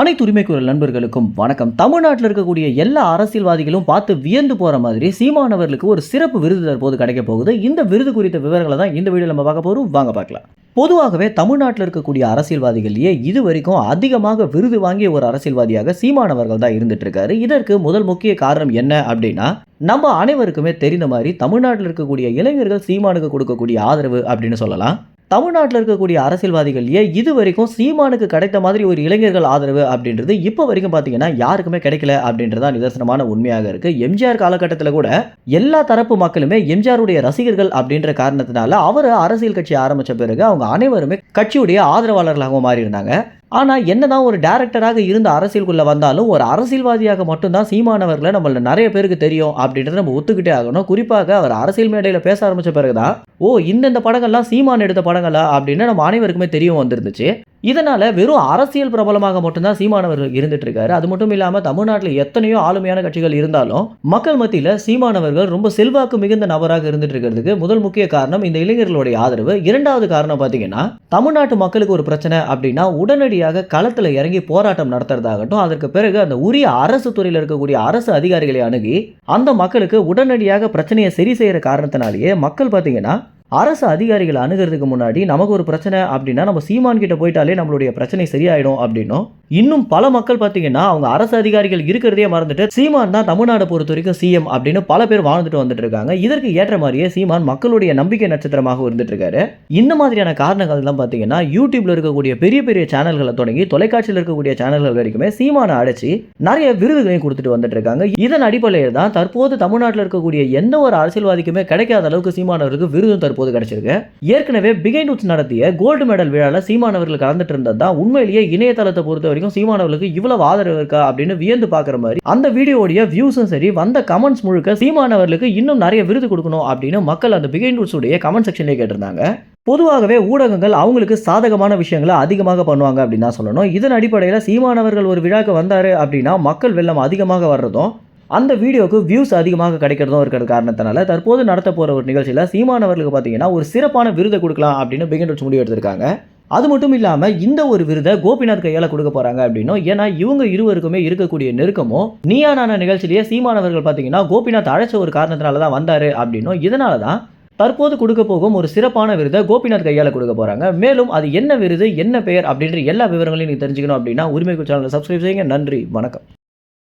அனைத்து உரிமைக்குரல் நண்பர்களுக்கும் வணக்கம். தமிழ்நாட்டில் இருக்கக்கூடிய எல்லா அரசியல்வாதிகளும் பார்த்து வியந்து போகிற மாதிரி சீமானவர்களுக்கு ஒரு சிறப்பு விருது தற்போது கிடைக்க போகுது. இந்த விருது குறித்த விவரங்களை தான் இந்த வீடியோ நம்ம பார்க்க போறோம். வாங்க பார்க்கலாம். பொதுவாகவே தமிழ்நாட்டில் இருக்கக்கூடிய அரசியல்வாதிகள்லேயே இது வரைக்கும் அதிகமாக விருது வாங்கிய ஒரு அரசியல்வாதியாக சீமானவர்கள் தான் இருந்துட்டு இருக்காரு? இதற்கு முதல் முக்கிய காரணம் என்ன அப்படின்னா நம்ம அனைவருக்குமே தெரிந்த மாதிரி தமிழ்நாட்டில் இருக்கக்கூடிய இளைஞர்கள் சீமானுக்கு கொடுக்கக்கூடிய ஆதரவு அப்படின்னு சொல்லலாம். தமிழ்நாட்டில் இருக்கக்கூடிய அரசியல்வாதிகள்லயே இது வரைக்கும் சீமானுக்கு கிடைத்த மாதிரி ஒரு இளைஞர்கள் ஆதரவு அப்படின்றது இப்போ வரைக்கும் பார்த்தீங்கன்னா யாருக்குமே கிடைக்கல அப்படின்றது தான் நிதர்சனமான உண்மையாக இருக்குது எம்ஜிஆர் காலகட்டத்தில் கூட எல்லா தரப்பு மக்களுமே எம்ஜிஆருடைய ரசிகர்கள் அப்படின்ற காரணத்தினால அவர் அரசியல் கட்சி ஆரம்பித்த பிறகு அவங்க அனைவருமே கட்சியுடைய ஆதரவாளர்களாகவும் மாறி இருந்தாங்க ஆனால் என்னதான் ஒரு டேரக்டராக இருந்த அரசியலுக்குள்ளே வந்தாலும் ஒரு அரசியல்வாதியாக மட்டும்தான் சீமானவர்களை நம்மள நிறைய பேருக்கு தெரியும் அப்படின்றத நம்ம ஒத்துக்கிட்டே ஆகணும். குறிப்பாக அவர் அரசியல் மேடையில் பேச ஆரம்பிச்ச பிறகுதான் ஓ இந்தந்த படங்கள்லாம் சீமான் எடுத்த படங்களா அப்படின்னு நம்ம அனைவருக்குமே தெரிய வந்திருந்துச்சு. இதனால் வெறும் அரசியல் பிரபலமாக மட்டும்தான் சீமானவர்கள் இருந்துட்டு இருக்காரு. அது மட்டும் இல்லாமல் தமிழ்நாட்டில் எத்தனையோ ஆளுமையான கட்சிகள் இருந்தாலும் மக்கள் மத்தியில் சீமானவர்கள் ரொம்ப செல்வாக்கு மிகுந்த நபராக இருந்துட்டு இருக்கிறதுக்கு முதல் முக்கிய காரணம் இந்த இளைஞர்களுடைய ஆதரவு. இரண்டாவது காரணம் பார்த்தீங்கன்னா தமிழ்நாட்டு மக்களுக்கு ஒரு பிரச்சனை அப்படின்னா உடனடியாக களத்தில் இறங்கி போராட்டம் நடத்துறதாகட்டும் அதற்கு பிறகு அந்த உரிய அரசு துறையில் இருக்கக்கூடிய அரசு அதிகாரிகளை அணுகி அந்த மக்களுக்கு உடனடியாக பிரச்சனையை சரி செய்கிற காரணத்தினாலேயே மக்கள் பார்த்தீங்கன்னா அரசு அதிகாரிகளை அணுகிறதுக்கு முன்னாடி நமக்கு ஒரு பிரச்சனை அப்படின்னா நம்ம சீமான் கிட்ட போயிட்டாலே நம்மளுடைய பிரச்சனை சரியாயிடும் அப்படின்னும். இன்னும் பல மக்கள் பார்த்தீங்கன்னா அவங்க அரசு அதிகாரிகள் இருக்கிறதே மறந்துட்டு சீமான் தான் தமிழ்நாடு பொறுத்த வரைக்கும் சிஎம் அப்படின்னு பல பேர் வாழ்ந்துட்டு வந்துட்டு இருக்காங்க. இதற்கு ஏற்ற மாதிரியே சீமான் மக்களுடைய நம்பிக்கை நட்சத்திரமாக இருந்துட்டு இருக்காரு. இந்த மாதிரியான காரணங்கள் தான் பார்த்தீங்கன்னா யூடியூப்ல இருக்கக்கூடிய பெரிய பெரிய சேனல்களை தொடங்கி தொலைக்காட்சியில் இருக்கக்கூடிய சேனல்கள் வரைக்குமே சீமானை அடைச்சி நிறைய விருதுகளையும் கொடுத்துட்டு வந்துட்டு இருக்காங்க. இதன் அடிப்படையில் தான் தற்போது தமிழ்நாட்டில் இருக்கக்கூடிய எந்த ஒரு அரசியல்வாதிக்குமே கிடைக்காத அளவுக்கு சீமானவருக்கு விருதும் தற்போது கிடைச்சிருக்கு. ஏற்கனவே பிகைன் உட்ஸ் நடத்திய கோல்டு மெடல் விழாவில் சீமானவர்கள் கலந்துட்டு இருந்தது தான் உண்மையிலேயே இணையதளத்தை பொறுத்த வரைக்கும் சீமானவர்களுக்கு இவ்வளவு ஆதரவு இருக்கா அப்படின்னு வியந்து பார்க்குற மாதிரி அந்த வீடியோடைய வியூஸும் சரி வந்த கமெண்ட்ஸ் முழுக்க சீமானவர்களுக்கு இன்னும் நிறைய விருது கொடுக்கணும் அப்படின்னு மக்கள் அந்த பிகைன் ரூட்ஸ் உடைய கமெண்ட் செக்ஷன்லேயே கேட்டிருந்தாங்க. பொதுவாகவே ஊடகங்கள் அவங்களுக்கு சாதகமான விஷயங்களை அதிகமாக பண்ணுவாங்க அப்படின்னு தான் சொல்லணும். இதன் அடிப்படையில் சீமானவர்கள் ஒரு விழாக்கு வந்தார் அப்படின்னா மக்கள் வெள்ளம் அதிகமாக வர்றதும் அந்த வீடியோவுக்கு வியூஸ் அதிகமாக கிடைக்கிறதும் இருக்கிற காரணத்தினால தற்போது நடத்த போகிற ஒரு நிகழ்ச்சியில் சீமானவர்களுக்கு பார்த்தீங்கன்னா ஒரு சிறப்பான விருதை கொடுக்கலாம் அப்படின்னு பிகின் முடிவு எடுத்திருக்காங்க அது மட்டும் இல்லாமல் இந்த ஒரு விருதை கோபிநாத் கையால் கொடுக்க போகிறாங்க அப்படின்னும் ஏன்னா இவங்க இருவருக்குமே இருக்கக்கூடிய நெருக்கமும் நீயானான நிகழ்ச்சியிலேயே சீமானவர்கள் பார்த்தீங்கன்னா கோபிநாத் அழைச்ச ஒரு காரணத்தினால தான் வந்தார் அப்படின்னும் இதனால தான் தற்போது கொடுக்க போகும் ஒரு சிறப்பான விருதை கோபிநாத் கையால் கொடுக்க போகிறாங்க மேலும் அது என்ன விருது என்ன பெயர் அப்படின்ற எல்லா விவரங்களையும் நீங்கள் தெரிஞ்சுக்கணும் அப்படின்னா உரிமைக்கு சேனலை சப்ஸ்கிரைப் செய்யுங்க. நன்றி வணக்கம்.